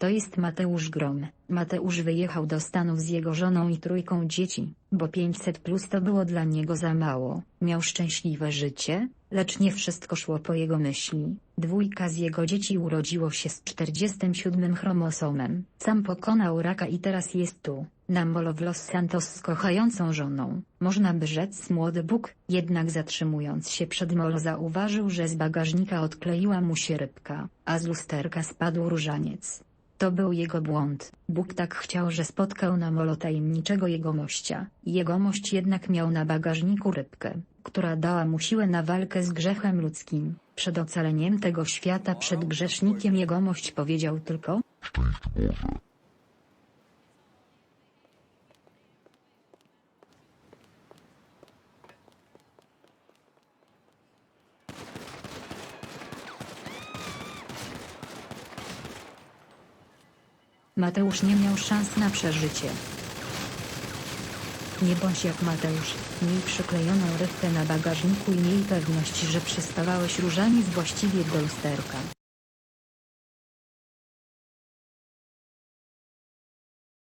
To jest Mateusz Grom. Mateusz wyjechał do Stanów z jego żoną i trójką dzieci, bo 500 plus to było dla niego za mało. Miał szczęśliwe życie, lecz nie wszystko szło po jego myśli. Dwójka z jego dzieci urodziło się z 47 chromosomem. Sam pokonał raka i teraz jest tu, na molo w Los Santos z kochającą żoną. Można by rzec młody Bóg, jednak zatrzymując się przed molo zauważył, że z bagażnika odkleiła mu się rybka, a z lusterka spadł różaniec. To był jego błąd. Bóg tak chciał, że spotkał na molo tajemniczego jegomościa. Jegomość jednak miał na bagażniku rybkę, która dała mu siłę na walkę z grzechem ludzkim. Przed ocaleniem tego świata przed grzesznikiem jegomość powiedział tylko Mateusz nie miał szans na przeżycie. Nie bądź jak Mateusz, miej przyklejoną rybkę na bagażniku i miej pewność, że przystawałeś różaniec właściwie do lusterka.